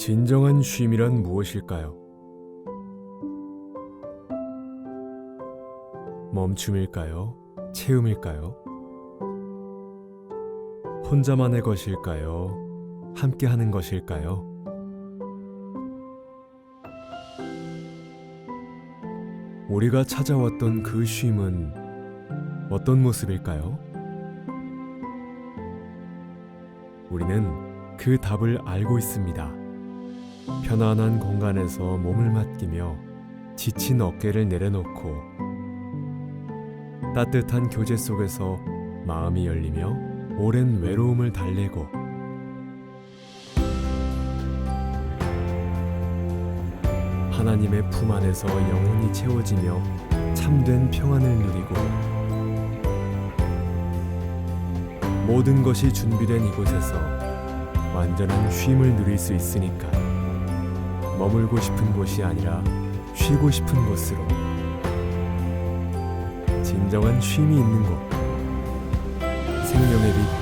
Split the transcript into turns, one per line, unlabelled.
진정한 쉼이란 무엇일까요? 멈춤일까요? 체험일까요? 혼자만의 것일까요? 함께 하는 것일까요? 우리가 찾아왔던 그 쉼은 어떤 모습일까요? 우리는 그 답을 알고 있습니다. 편안한 공간에서 몸을 맡기며 지친 어깨를 내려놓고 따뜻한 교제 속에서 마음이 열리며 오랜 외로움을 달래고 하나님의 품 안에서 영혼이 채워지며 참된 평안을 누리고 모든 것이 준비된 이곳에서 완전한 쉼을 누릴 수 있으니까 머물고 싶은 곳이 아니라 쉬고 싶은 곳으로. 진정한 쉼이 있는 곳. 생명의 빛